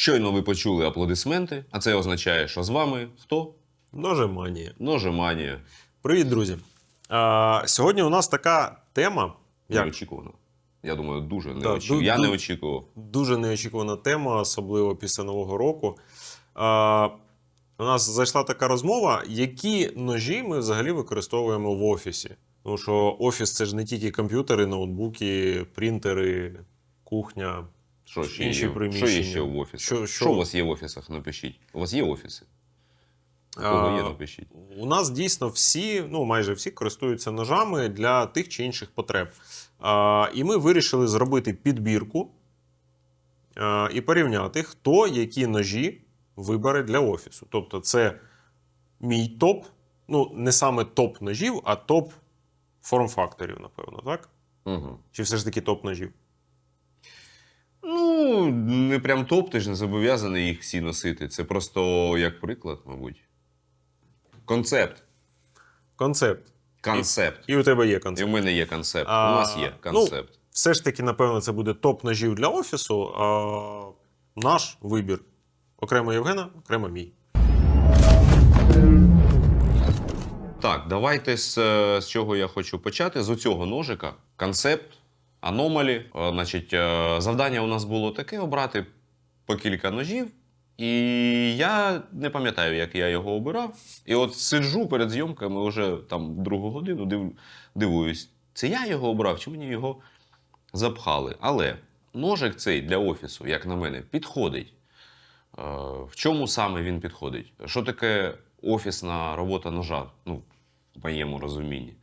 Щойно ви почули аплодисменти, а це означає, що з вами хто? Ножеманія. Ножеманія. Привіт, друзі. А, сьогодні у нас така тема. Як? Неочікувано. Я думаю, дуже Да, Я ду- не очікував. Дуже неочікувана тема, особливо після Нового року. А, у нас зайшла така розмова, які ножі ми взагалі використовуємо в офісі. Тому що офіс це ж не тільки комп'ютери, ноутбуки, принтери, кухня. Що ще, Інші є? що є ще в офісах? Що- Що, що- у вас є в офісах? Напишіть. У вас є офіси? Кого є, напишіть. У нас дійсно всі, ну майже всі користуються ножами для тих чи інших потреб. А, і ми вирішили зробити підбірку а, і порівняти, хто які ножі вибере для офісу. Тобто, це мій топ, ну не саме топ ножів, а топ форм-факторів, напевно, так? Угу. Чи все ж таки топ ножів? Ну, не прям топ, ти ж не зобов'язаний їх всі носити. Це просто як приклад, мабуть. Концепт. Концепт. Концепт. І у тебе є концепт. І в мене є концепт. А, У нас є ну, концепт. все ж таки, напевно, це буде топ ножів для офісу. А наш вибір окремо Євгена, окремо мій. Так, давайте з, з чого я хочу почати. З оцього ножика. Концепт, аномалі. Е, Значить, е, завдання у нас було таке: обрати по кілька ножів. І я не пам'ятаю, як я його обирав. І от сиджу перед зйомками вже там другу годину, див, дивуюсь, це я його обрав, чи мені його запхали. Але ножик цей для офісу, як на мене, підходить. Е, В чому саме він підходить? Що таке офісна робота ножа? Ну, в моєму розумінні.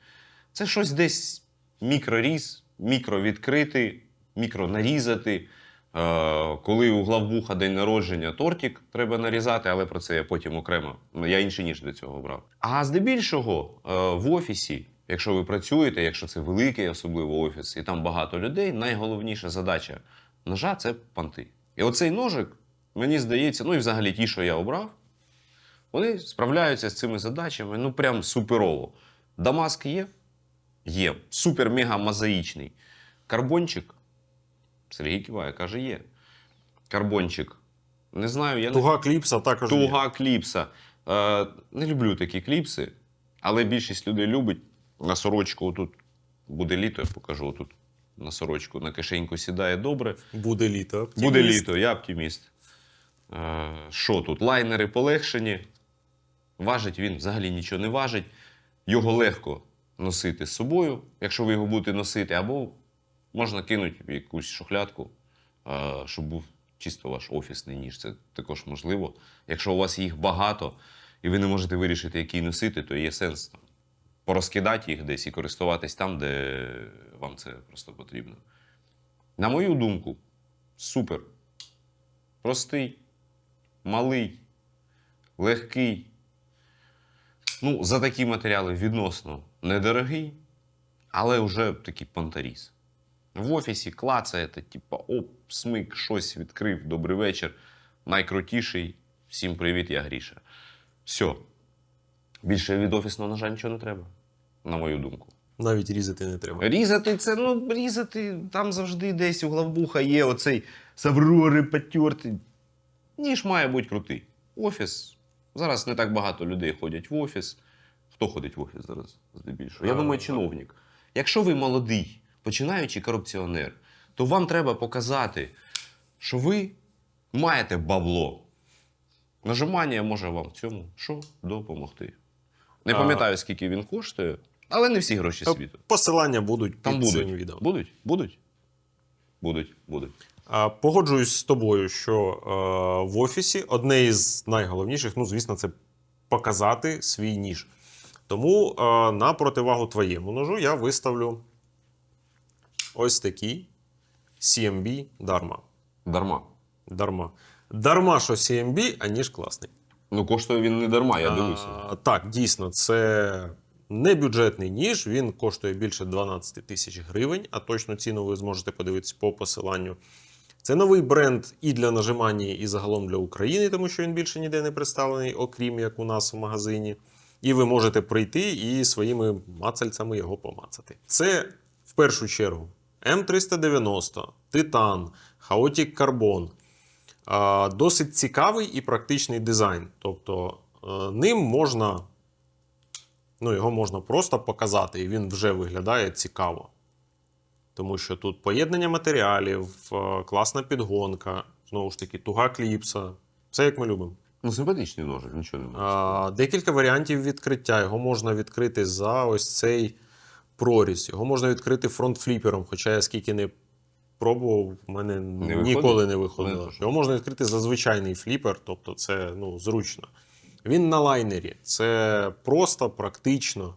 Це щось десь мікроріз, мікровідкрити, мікронарізати. Е, Коли у главбуха день народження тортик треба нарізати, але про це я потім окремо. Ну, Я інший ніж до цього брав. А здебільшого е, в офісі, якщо ви працюєте, якщо це великий, особливо офіс, і там багато людей, найголовніша задача ножа це панти. І оцей ножик, мені здається, ну і взагалі ті, що я обрав, вони справляються з цими задачами ну прям суперово. Дамаск є? Є. Супер-мега мозаїчний. Карбончик. Сергій киває, каже, є. Карбончик. Не знаю, я не Туга кліпса також. є. Туга кліпса. Е, не люблю такі кліпси, але більшість людей любить. На сорочку тут буде літо, я покажу. Тут на сорочку на кишеньку сідає добре. Буде літо. Буде літо, я оптиміст. Е, Що тут? Лайнери полегшені. Важить він взагалі нічого не важить. Його легко носити з собою, якщо ви його будете носити, або можна кинути в якусь шухлядку, щоб був чисто ваш офісний ніж. Це також можливо. Якщо у вас їх багато і ви не можете вирішити, який носити, то є сенс порозкидати їх десь і користуватись там, де вам це просто потрібно. На мою думку, супер. Простий, малий, легкий. Ну, за такі матеріали відносно недорогий, але вже такий пантаріз. В офісі клацаєте, типа, оп, смик, щось відкрив, добрий вечір. Найкрутіший. Всім привіт, я Гріша. Все. Більше від офісного, на жаль, нічого не треба, на мою думку. Навіть різати не треба. Різати це, ну, різати, там завжди десь у главбуха є оцей саврори потертий. Ніж має бути крутий. Офіс. Зараз не так багато людей ходять в офіс. Хто ходить в офіс зараз здебільшого? Я А, думаю, чиновник. Якщо ви молодий, починаючий корупціонер, то вам треба показати, що ви маєте бабло. Нажимання може вам в цьому що допомогти. Не пам'ятаю, скільки він коштує, але не всі гроші світу. Посилання будуть Там під цим будуть. відео. Будуть? Будуть? Будуть, будуть. Погоджуюсь з тобою, що е, в офісі одне із найголовніших, ну, звісно, це показати свій ніж. Тому е, на противагу твоєму ножу я виставлю ось такий CMB Dharma. Дарма. Дарма. Дарма, що CMB, а ніж класний. Ну, коштує він не дарма, я дивлюся. А, так, дійсно, це не бюджетний ніж. Він коштує більше 12 тисяч гривень, а точну ціну ви зможете подивитися по посиланню. Це новий бренд і для нажимання, і загалом для України, тому що він більше ніде не представлений, окрім як у нас в магазині. І ви можете прийти і своїми мацальцями його помацати. Це в першу чергу М390, Титан, Хаотік Карбон. Досить цікавий і практичний дизайн. Тобто е, ним можна, ну, його можна просто показати, і він вже виглядає цікаво. Тому що тут поєднання матеріалів, е, класна підгонка, знову ж таки, туга кліпса. Все як ми любимо. Ну, симпатичний ножик, нічого немає. А, Декілька варіантів відкриття. Його можна відкрити за ось цей проріз. Його можна відкрити фронтфліпером, хоча я скільки не пробував, в мене виходить? ніколи не Не виходило. дуже. Його можна відкрити за звичайний фліпер, тобто це ну, зручно. Він на лайнері. Це просто практично.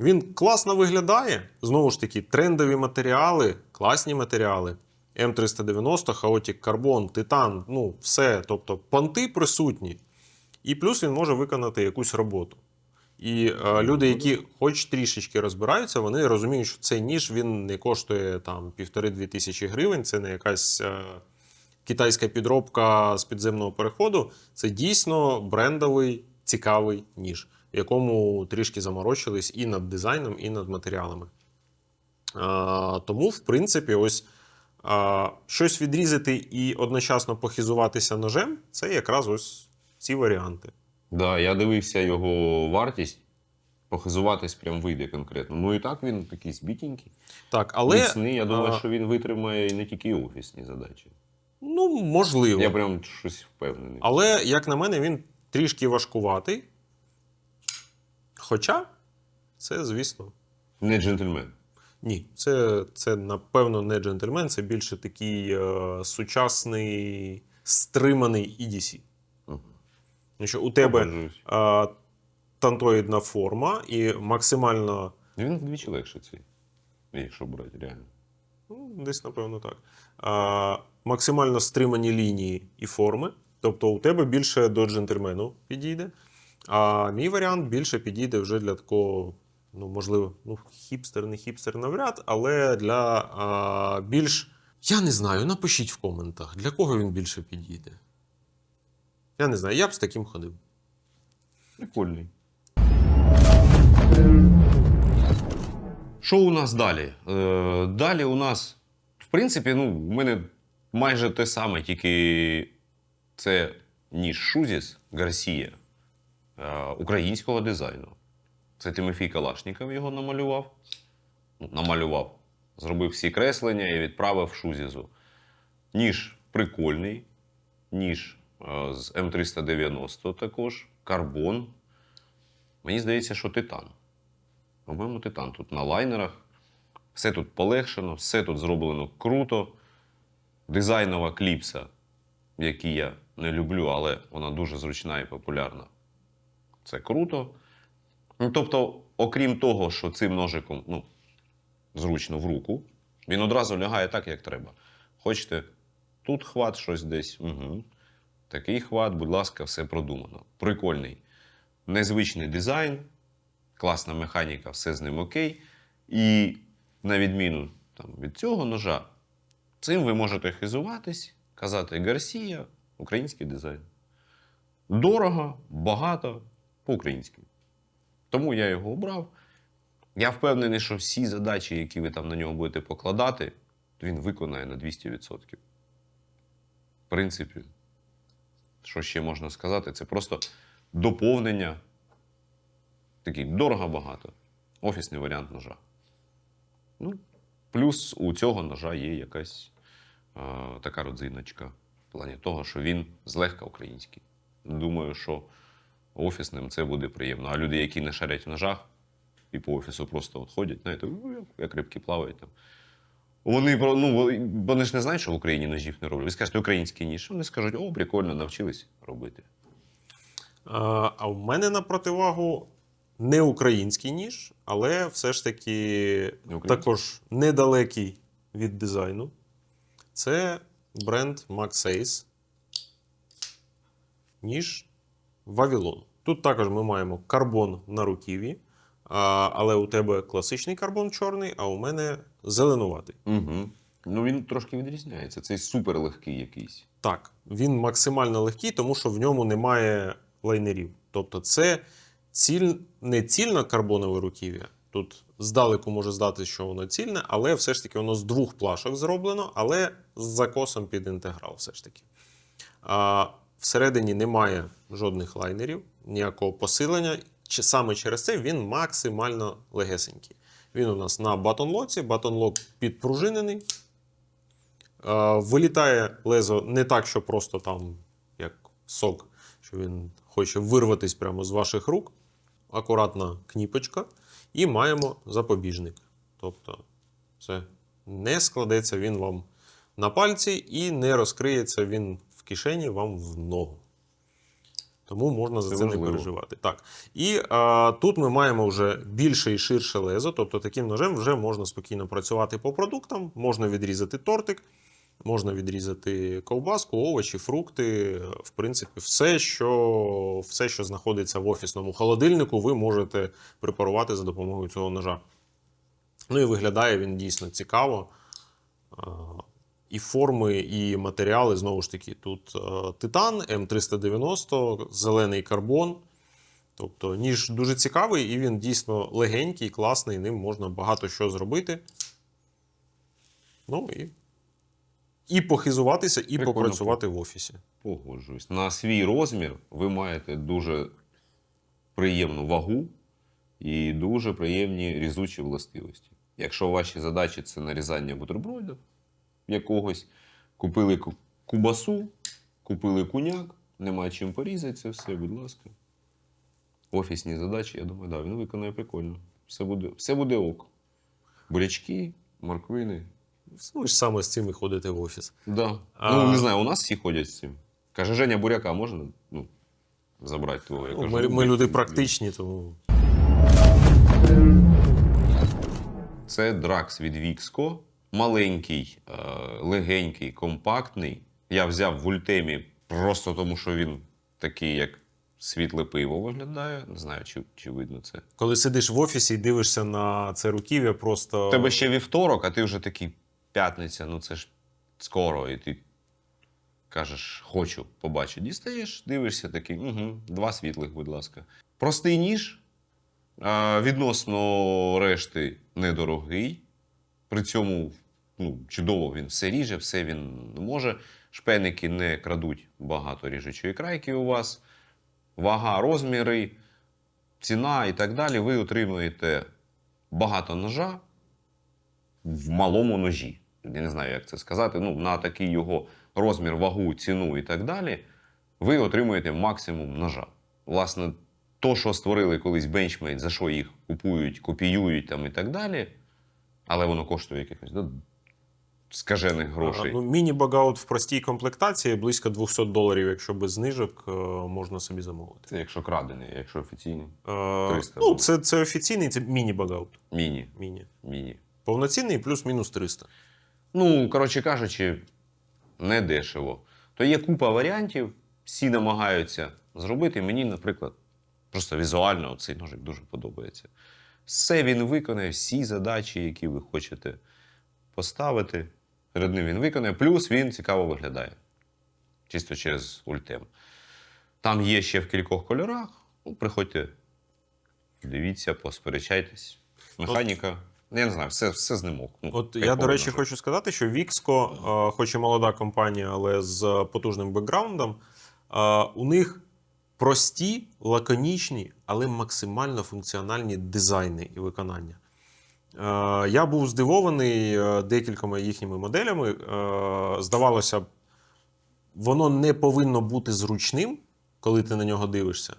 Він класно виглядає. Знову ж таки, трендові матеріали, класні матеріали. М390, Chaotic Carbon, Титан, ну, все. Тобто понти присутні. І плюс він може виконати якусь роботу. І е, люди, які хоч трішечки розбираються, вони розуміють, що цей ніж він не коштує там півтори-дві тисячі гривень. Це не якась е, китайська підробка з підземного переходу. Це дійсно брендовий, цікавий ніж, в якому трішки заморочились і над дизайном, і над матеріалами. А, тому, в принципі, ось а, щось відрізати і одночасно похизуватися ножем це якраз ось ці варіанти. Да, я дивився його вартість. Похизуватись прям вийде конкретно. Ну і так він такий збітенький. Так, але Міцний, я думаю, а, що він витримає і не тільки офісні задачі. ну, можливо. Я прям щось впевнений. Але, як на мене, він трішки важкуватий. Хоча, це, звісно, Не джентльмен. ні. Це, це напевно, не джентльмен, це більше такий е, сучасний стриманий EDC. Тому що у тебе е, тантоїдна форма і максимально. Він вдвічі легше цей. Якщо брати реально. Ну, десь, напевно, так. А, максимально стримані лінії і форми. Тобто у тебе більше до джентльмену підійде. А мій варіант більше підійде вже для такого, ну, можливо, ну, хіпстер, не хіпстер навряд, але для а, більш. Я не знаю, напишіть в коментах, для кого він більше підійде. Я не знаю, я б з таким ходив. Прикольний. Що у нас далі? Е, далі у нас, в принципі, ну, в мене майже те саме, тільки це ніж Шузіс Гарсія українського дизайну. Це Тимофій Калашніков його намалював. Ну, намалював. Зробив всі креслення і відправив Шузізу. Ніж прикольний, ніж е, з М390 також, карбон. Мені здається, що титан. По-моєму, титан тут на лайнерах. Все тут полегшено, все тут зроблено круто. Дизайнова кліпса, яку я не люблю, але вона дуже зручна і популярна. Це круто. Ну, тобто, окрім того, що цим ножиком ну, зручно в руку, він одразу лягає так, як треба. Хочете, тут хват щось десь. Угу. Такий хват, будь ласка, все продумано. Прикольний. Незвичний дизайн, класна механіка, все з ним окей. І на відміну там, від цього ножа, цим ви можете хизуватись, казати Гарсія, український дизайн. Дорого, багато, по-українськи. Тому я його обрав. Я впевнений, що всі задачі, які ви там на нього будете покладати, він виконає на 200%. В принципі, що ще можна сказати, це просто доповнення. Такий дорого багато. Офісний варіант ножа. Ну, плюс у цього ножа є якась е, така родзиночка. В плані того, що він злегка український. Думаю, що офісним це буде приємно. А люди, які не шарять в ножах і по офісу просто от ходять, знаєте, «Ну, як- рибки плавають там. Вони, ну, вони ж не знають, що в Україні ножів не роблять. Ви скажете український ніж. Вони скажуть, о, прикольно, навчились робити. А, а в мене на противагу не український ніж, але все ж таки Не також недалекий від дизайну. Це бренд Max Ace. Ніж Вавилон. Тут також ми маємо карбон на руків'ї, але у тебе класичний карбон чорний, а у мене зеленуватий. Угу. Ну він трошки відрізняється. Цей супер легкий якийсь. Так, він максимально легкий, тому що в ньому немає лайнерів. Тобто, це ціль, не цільно карбонове руків'я. Тут Здалеку може здати, що воно цільне, але все ж таки воно з двох плашок зроблено, але з закосом під інтеграл все ж таки. А, всередині немає жодних лайнерів, ніякого посилення. Саме через це він максимально легесенький. Він у нас на батонлоці, батонлок підпружинений. Вилітає лезо не так, що просто там, як сок, що він хоче вирватися прямо з ваших рук. Акуратна кніпочка. І маємо запобіжник. Тобто, це не складеться він вам на пальці і не розкриється він в кишені вам в ногу. Тому можна за Це це, не переживати. Так. І а, тут ми маємо вже більше і ширше лезо, тобто таким ножем вже можна спокійно працювати по продуктам, можна відрізати тортик, можна відрізати ковбаску, овочі, фрукти. В принципі, все, що, все, що знаходиться в офісному холодильнику, ви можете препарувати за допомогою цього ножа. Ну і виглядає він дійсно цікаво. І форми, і матеріали, знову ж таки, тут е, титан, М390, зелений карбон. Тобто ніж дуже цікавий, і він дійсно легенький, класний, ним можна багато що зробити. Ну і, і похизуватися, і Прикольно. попрацювати в офісі. Погоджуюсь. На свій розмір ви маєте дуже приємну вагу і дуже приємні різучі властивості. Якщо ваші задачі це нарізання бутербродів якогось, купили кубасу, купили куняк, нема чим порізати це все, будь ласка. Офісні задачі, я думаю, да, він виконає прикольно. Все буде, все буде ок. Бурячки, морквини. Ви ж саме з цим і ходите в офіс. Да. А- Ну, не знаю, у нас всі ходять з цим. Каже, Женя буряка можна ну, забрати твого? Я Ну, кажу, Ми, «Ну, ми люди практичні, тому Це дракс від Вікско. Маленький, е, легенький, компактний. Я взяв в ультемі просто тому, що він такий, як світле пиво виглядає. Не знаю, чи, чи видно це. коли сидиш в офісі і дивишся на це руків'я, просто. У тебе ще вівторок, а ти вже такий п'ятниця, ну це ж скоро, і ти кажеш, хочу побачити. Дістаєш, дивишся такий, угу, два світлих, будь ласка. Простий ніж, відносно решти недорогий. При цьому ну, чудово він все ріже, все він може. Шпеники не крадуть багато ріжучої крайки у вас. Вага, розміри, ціна і так далі. Ви отримуєте багато ножа в малому ножі. Я не знаю, як це сказати. Ну, на такий його розмір, вагу, ціну і так далі. Ви отримуєте максимум ножа. Власне, то, що створили колись Benchmade, за що їх купують, копіюють там і так далі, але воно коштує якихось скажених грошей. Ну, міні-багаут в простій комплектації близько 200 доларів, якщо без знижок, е, можна собі замовити. Це якщо крадений, якщо офіційний. Е, 300 ну, це, це офіційний, це міні-багаут. Міні. Міні. Міні. Повноцінний плюс-мінус 300. Ну, коротше кажучи, не дешево. То є купа варіантів, всі намагаються зробити. Мені, наприклад, просто візуально цей ножик дуже подобається. Все він виконає, всі задачі, які ви хочете поставити. Перед ним він виконає, плюс він цікаво виглядає. Чисто через ультем. Там є ще в кількох кольорах. Ну, приходьте, дивіться, посперечайтесь. Механіка. Я не знаю, все, все з ним ок. Ну, От я, до речі, хочу сказати, що Вікско, е, хоч і молода компанія, але з потужним бекграундом, е, у них прості, лаконічні, але максимально функціональні дизайни і виконання. Е, Я був здивований е, декількома їхніми моделями. Е, Здавалося б, воно не повинно бути зручним, коли ти на нього дивишся.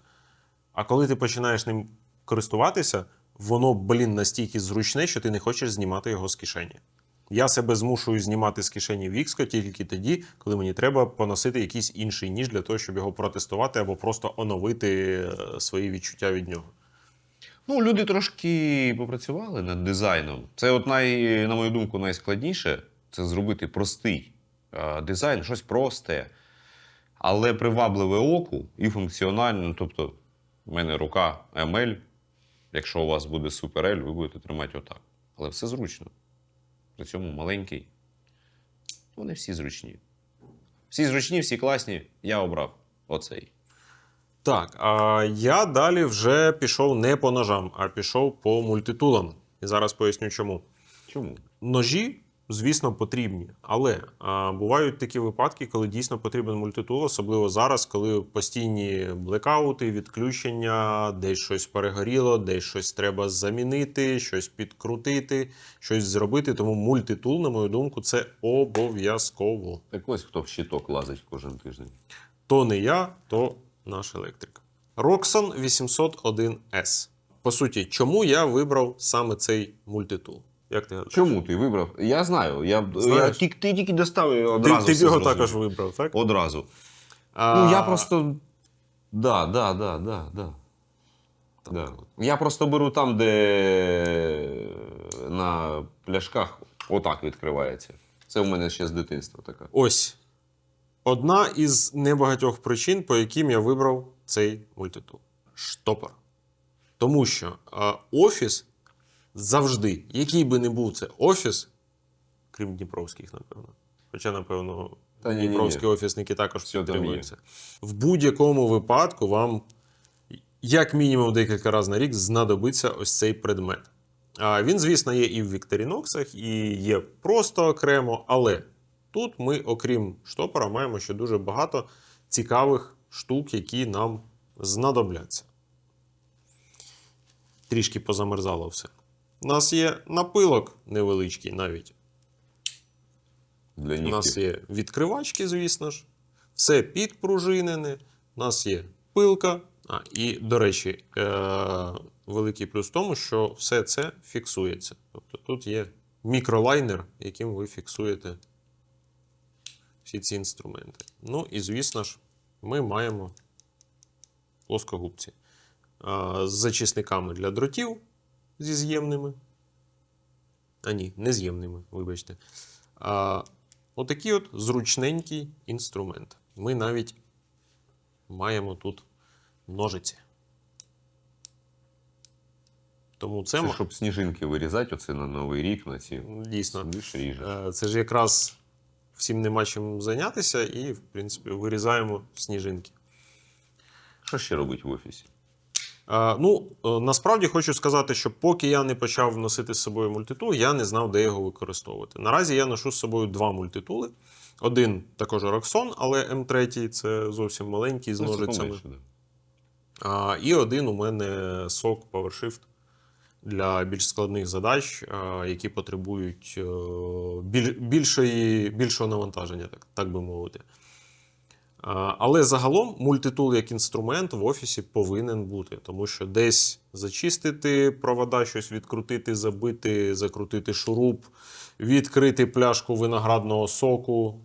А коли ти починаєш ним користуватися, воно, блін, настільки зручне, що ти не хочеш знімати його з кишені. Я себе змушую знімати з кишені Вікско тільки тоді, коли мені треба поносити якийсь інший ніж для того, щоб його протестувати або просто оновити свої відчуття від нього. Ну, люди трошки попрацювали над дизайном. Це, от най, на мою думку, найскладніше це зробити простий е, дизайн, щось просте, але привабливе оку і функціональне. Тобто, в мене рука ML, якщо у вас буде Super L, ви будете тримати отак. Але все зручно. При цьому маленький. Вони всі зручні. Всі зручні, всі класні. Я обрав оцей. Так, а я далі вже пішов не по ножам, а пішов по мультитулам. І зараз поясню чому. Чому? Ножі, звісно, потрібні, але а, бувають такі випадки, коли дійсно потрібен мультитул, особливо зараз, коли постійні блекаути, відключення, десь щось перегоріло, десь щось треба замінити, щось підкрутити, щось зробити. Тому мультитул, на мою думку, це обов'язково. Так ось хто в щиток лазить кожен тиждень. То не я, то наш електрик. Roxon 801S. По суті, чому я вибрав саме цей мультитул? Як ти гадаєш? Чому ти вибрав? Я знаю. Я, я, Знаєш? тільки- ти тільки достав і Ти, одразу. ти все його зрозумів. також вибрав, так? Одразу. А, Ну, я просто. Да, да, да, да, да. Да. Я просто беру там, де на пляшках отак відкривається. Це в мене ще з дитинства така. Ось. Одна із небагатьох причин, по яким я вибрав цей мультитул. Штопор. Тому що офіс завжди, який би не був це офіс, крім Дніпровських, напевно. Хоча, напевно, Та. Дніпровські офісники також Все підтримуються. В будь-якому випадку вам, як мінімум, декілька разів на рік знадобиться ось цей предмет. А Він, звісно, є і в Вікторіноксах, і є просто окремо, але тут ми, окрім штопора, маємо ще дуже багато цікавих штук, які нам знадобляться. Трішки позамерзало все. У нас є напилок невеличкий навіть. Для У нас є відкривачки, звісно ж. Все підпружинене. У нас є пилка. А, і, до речі, е- великий плюс в тому, що все це фіксується. Тобто тут є мікролайнер, яким ви фіксуєте всі ці інструменти. Ну і, звісно ж, ми маємо плоскогубці з зачисниками для дротів зі з'ємними. А ні, не з'ємними, вибачте. А, отакий от зручненький інструмент. Ми навіть маємо тут ножиці. Тому це, Це щоб сніжинки вирізати оце на Новий рік, на ці. дійсно. Е, Це ж якраз всім нема чим зайнятися, і, в принципі, вирізаємо сніжинки. Що ще робить в офісі? Е, Ну, е, насправді хочу сказати, що поки я не почав носити з собою мультитул, я не знав, де його використовувати. Наразі я ношу з собою два мультитули. Один також Roxon, але М3 це зовсім маленький з Ну, ножицями. А, і один у мене SOC PowerShift для більш складних задач, які потребують е, більшої, більшого навантаження, так, так би мовити. Але загалом мультитул як інструмент в офісі повинен бути, тому що десь зачистити провода, щось відкрутити, забити, закрутити шуруп, відкрити пляшку виноградного соку.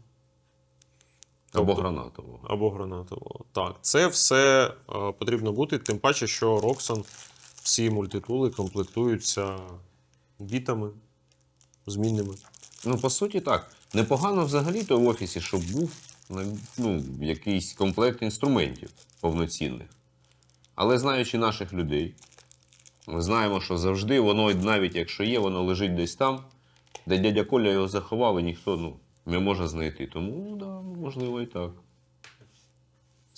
Або Тобто- гранатового. або гранатового. Так, це все е, потрібно бути, тим паче, що Roxon всі мультитули комплектуються бітами змінними. Ну, по суті, так. Непогано взагалі то в офісі, щоб був ну, якийсь комплект інструментів повноцінних. Але знаючи наших людей, ми знаємо, що завжди воно, навіть якщо є, воно лежить десь там, де дядя Коля його заховав, і ніхто ну, не може знайти. Тому, ну, да, можливо, і так.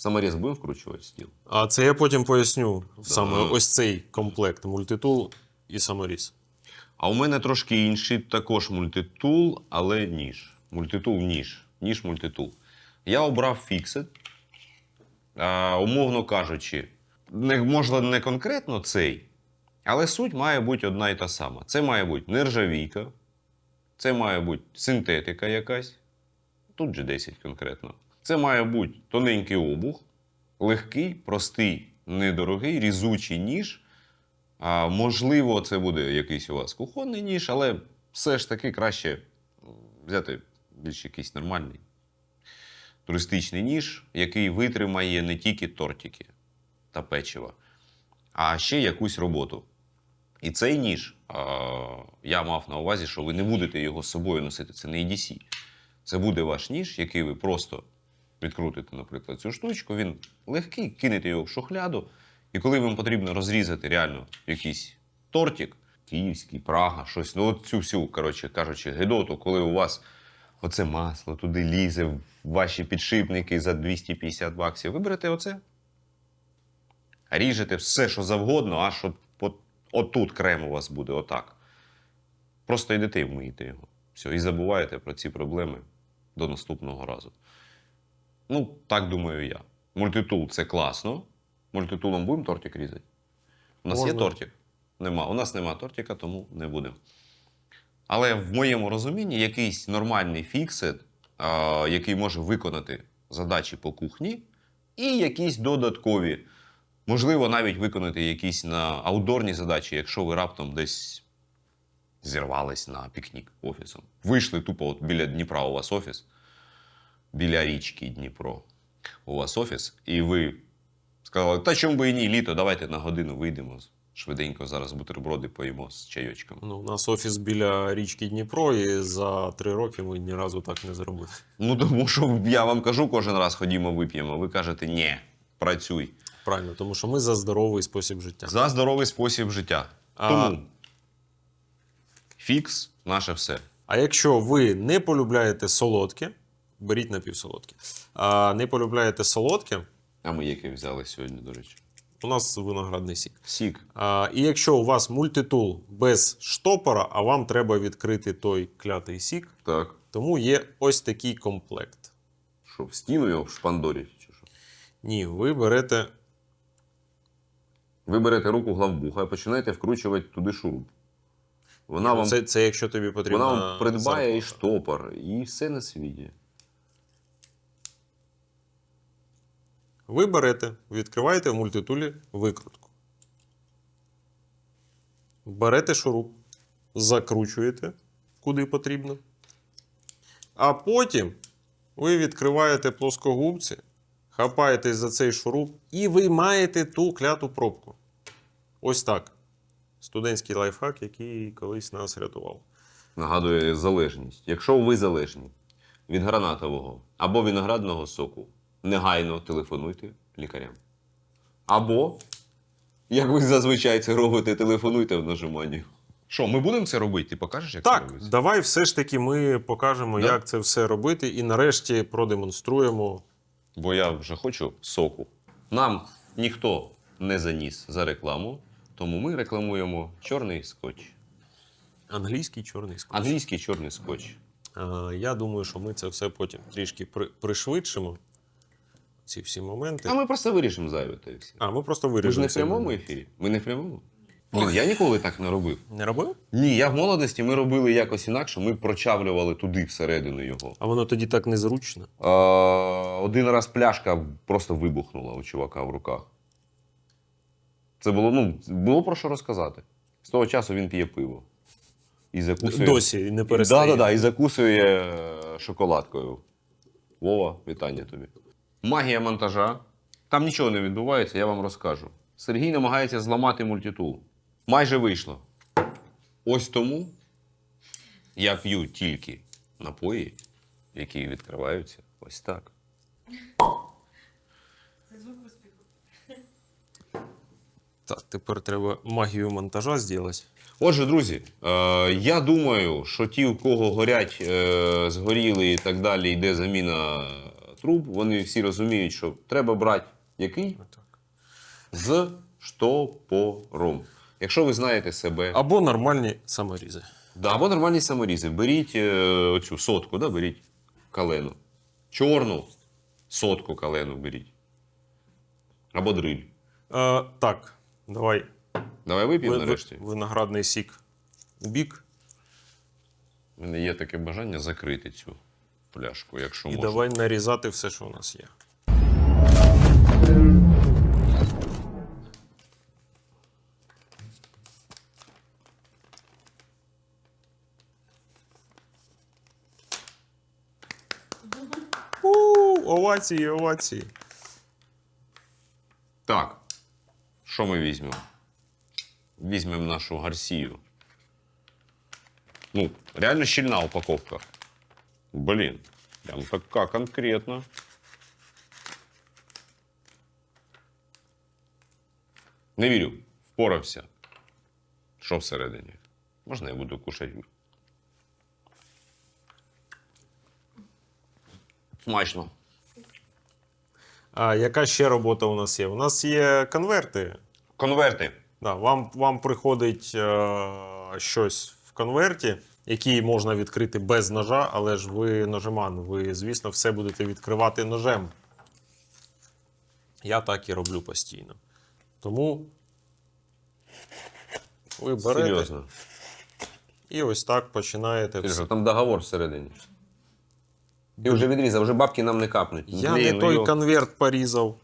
Саморіз будемо вкручувати в стіл. А це я потім поясню саме ось цей комплект мультитул і саморіз. А у мене трошки інший також мультитул, але ніж. Мультитул ніж. Ніж мультитул. Я обрав фіксит. А, умовно кажучи, не, можливо, не конкретно цей, але суть має бути одна і та сама. Це має бути нержавійка, це має бути синтетика якась. Тут же 10 конкретно. Це має бути тоненький обух, легкий, простий, недорогий, різучий ніж. А, можливо, це буде якийсь у вас кухонний ніж, але все ж таки краще взяти більш якийсь нормальний туристичний ніж, який витримає не тільки тортики та печиво, а ще якусь роботу. І цей ніж а, я мав на увазі, що ви не будете його з собою носити. Це не EDC. Це буде ваш ніж, який ви просто відкрутите, наприклад, цю штучку. Він легкий, кинете його в шухляду. І коли вам потрібно розрізати реально якийсь тортик, київський, Прага, щось, ну от цю всю, коротше кажучи, гедоту, коли у вас оце масло туди лізе в ваші підшипники за 250 баксів, ви берете оце, ріжете все, що завгодно, аж от, от, отут крем у вас буде, отак. Просто йдете і вмиєте його. Все, і забуваєте про ці проблеми до наступного разу. Ну, так думаю я. Мультитул це класно. Мультитулом будемо тортик різати? У нас є тортик? Нема. У нас нема тортика, тому не будемо. Але в моєму розумінні якийсь нормальний фіксит, а, який може виконати задачі по кухні, і якісь додаткові. Можливо, навіть виконати якісь на аутдорні задачі, якщо ви раптом десь зірвались на пікнік офісом. Вийшли тупо от біля Дніпра у вас офіс, біля річки Дніпро. У вас офіс, і ви сказали, та чому би і ні, літо, давайте на годину вийдемо. Швиденько зараз бутерброди поїмо з чайочком. Ну, у нас офіс біля річки Дніпро, і за три роки ми ні разу так не зробили. Ну, тому що я вам кажу кожен раз ходімо, вип'ємо. Ви кажете, ні, працюй. Правильно, тому що ми за здоровий спосіб життя. За здоровий спосіб життя. А- Тому фікс наше все. А якщо ви не полюбляєте солодке, беріть напівсолодке. А не полюбляєте солодке, А ми яке взяли сьогодні, до речі? у нас виноградний сік. Сік. А, і якщо у вас мультитул без штопора, а вам треба відкрити той клятий сік, Так. тому є ось такий комплект. Що, в стіну його шпандорять? Чи що? Ні, ви берете Ви берете руку главбуха і починаєте вкручувати туди шуруп. Вона вам, це, це якщо тобі потрібно. вона вам придбає і штопор, і все на світі. Ви берете, відкриваєте в мультитулі викрутку. Берете шуруп, закручуєте куди потрібно. А потім ви відкриваєте плоскогубці, хапаєтесь за цей шуруп і виймаєте ту кляту пробку. Ось так. Студентський лайфхак, який колись нас рятував. Нагадує залежність. Якщо ви залежні від гранатового або виноградного соку, негайно телефонуйте лікарям. Або, як ви зазвичай це робите, телефонуйте в нажиманні. Що, ми будемо це робити? Ти покажеш, як це Так, робиться? давай все ж таки ми покажемо, Да? як це все робити, і нарешті продемонструємо. Бо я вже хочу соку. Нам ніхто не заніс за рекламу, тому ми рекламуємо чорний скотч. Англійський чорний скотч. Англійський чорний скотч. Е, Я думаю, що ми це все потім трішки при- пришвидшимо. Ці всі моменти. А ми просто вирішимо зайве. А, ми просто Ми ж не в прямому момент. ефірі. Ми не в прямому. Блін, я ніколи так не робив. Не робив? Ні, я в молодості ми робили якось інакше, ми прочавлювали туди всередину його. А воно тоді так незручно. Е, один раз пляшка просто вибухнула у чувака в руках. Це було, ну, було про що розказати. З того часу він п'є пиво. І закусує. Досі не Так, перестає. да, да, і закусує е, шоколадкою. Вова, вітання тобі. Магія монтажа. Там нічого не відбувається, я вам розкажу. Сергій намагається зламати мультитул. Майже вийшло. Ось тому я п'ю тільки напої, які відкриваються ось так. Це звук успіху. Так, тепер треба магію монтажа зробити. Отже, друзі, е, я думаю, що ті, у кого горять, е, згоріли і так далі, йде заміна труб, вони всі розуміють, що треба брати який? З штопором. Якщо ви знаєте себе, Або нормальні саморізи. да, або нормальні саморізи, беріть е, оцю сотку, да, беріть калену. Чорну сотку калену беріть. Або дриль. Е, так, давай. Давай вип'ємо Ви- нарешті. виноградний сік у бік. У мене є таке бажання закрити цю пляшку, якщо І можна. давай нарізати все, що у нас є. У, овації, овації. Так. Що ми візьмемо? Візьмемо нашу Гарсію. Ну, реально щільна упаковка. Блін, прям така конкретна. Не вірю, впорався. Що всередині? Можна я буду кушати? Смачно. А яка ще робота у нас є? У нас є конверти. Конверти. Да, вам, вам приходить е, щось в конверті, який можна відкрити без ножа, але ж ви ножеман, ви, звісно, все будете відкривати ножем. Я так і роблю постійно. Тому ви берете Серйозно. і ось так починаєте. Сережа, там договор всередині. Ти вже відрізав, вже бабки нам не капнуть. Я Блін, не ну той йо. конверт порізав.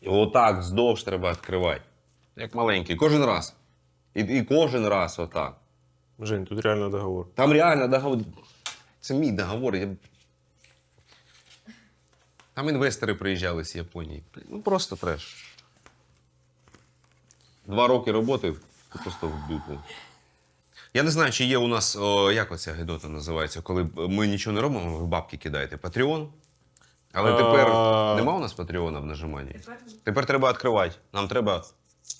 І Отак вздовж треба відкривати. Як маленький. Кожен раз. І, і кожен раз отак. Жень, тут реально договор. Там реально договор. Це мій договор. Я... Там інвестори приїжджали з Японії. Ну просто треш. Два роки роботи просто в дупу. Я не знаю, чи є у нас, о, як оця гидота називається, коли ми нічого не робимо, ви бабки кидаєте. Патреон. Але тепер нема у нас Патреона в нажиманні. Тепер треба відкривати. Нам треба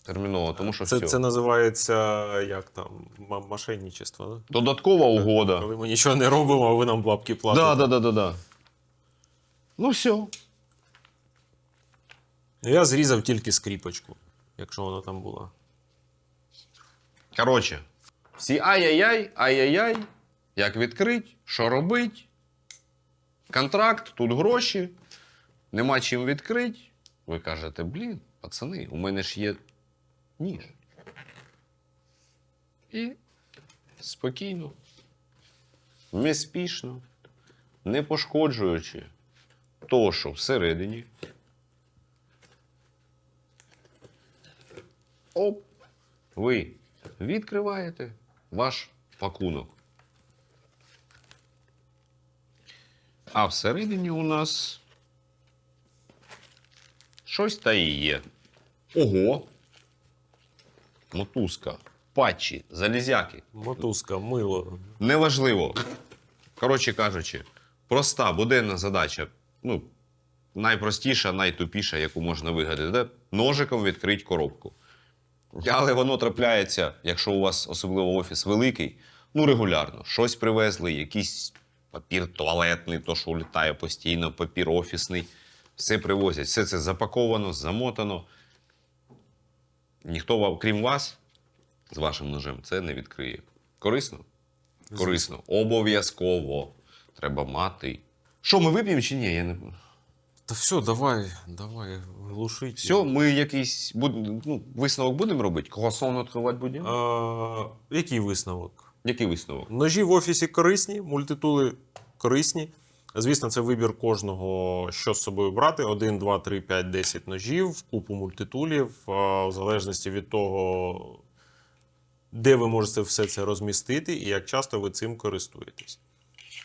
терміново, тому що Це, все. це називається як там мошенничество, да? Додаткова угода. Коли ми нічого не робимо, а ви нам бабки платите. Да, да, да, да, да. Ну все. Я зрізав тільки скріпочку, якщо вона там була. Коротше, всі ай-яй-яй, ай-яй-яй, як відкрить, що робить. Контракт, тут гроші, нема чим відкрити. Ви кажете, блін, пацани, у мене ж є ніж. І спокійно, неспішно, не пошкоджуючи того, що всередині. Оп, ви відкриваєте ваш пакунок. А всередині у нас щось та і є. Ого. Мотузка, патчі, залізяки. Мотузка, мило. Неважливо. Коротше кажучи, проста буденна задача. Ну, найпростіша, найтупіша, яку можна вигадати. Де ножиком відкрити коробку. Але воно трапляється, якщо у вас особливо офіс великий, ну регулярно. Щось привезли, якийсь папір туалетний, то що літає постійно, папір офісний. Все привозять. Все це запаковано, замотано. Ніхто вам, крім вас, з вашим ножем, це не відкриє. Корисно? Корисно. Обов'язково. Треба мати. Що, ми вип'ємо чи ні? Я не... Та все, давай, давай, глушить. Все, ми якийсь буд... ну, висновок будемо робити? Круасон відкривати будемо? А, який висновок? Який висновок? Ножі в офісі корисні, мультитули корисні. Звісно, це вибір кожного, що з собою брати: 1, 2, 3, 5, 10 ножів, купу мультитулів, в залежності від того, де ви можете все це розмістити і як часто ви цим користуєтесь.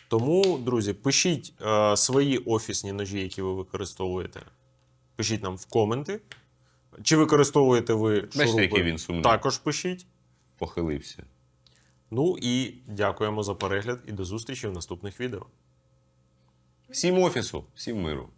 Тому, друзі, пишіть е, свої офісні ножі, які ви використовуєте. Пишіть нам в коменти. Чи використовуєте ви Бачите, шурупи? який він сумний. Також пишіть. Похилився. Ну і дякуємо за перегляд і до зустрічі в наступних відео. Всім офісу, всім миру.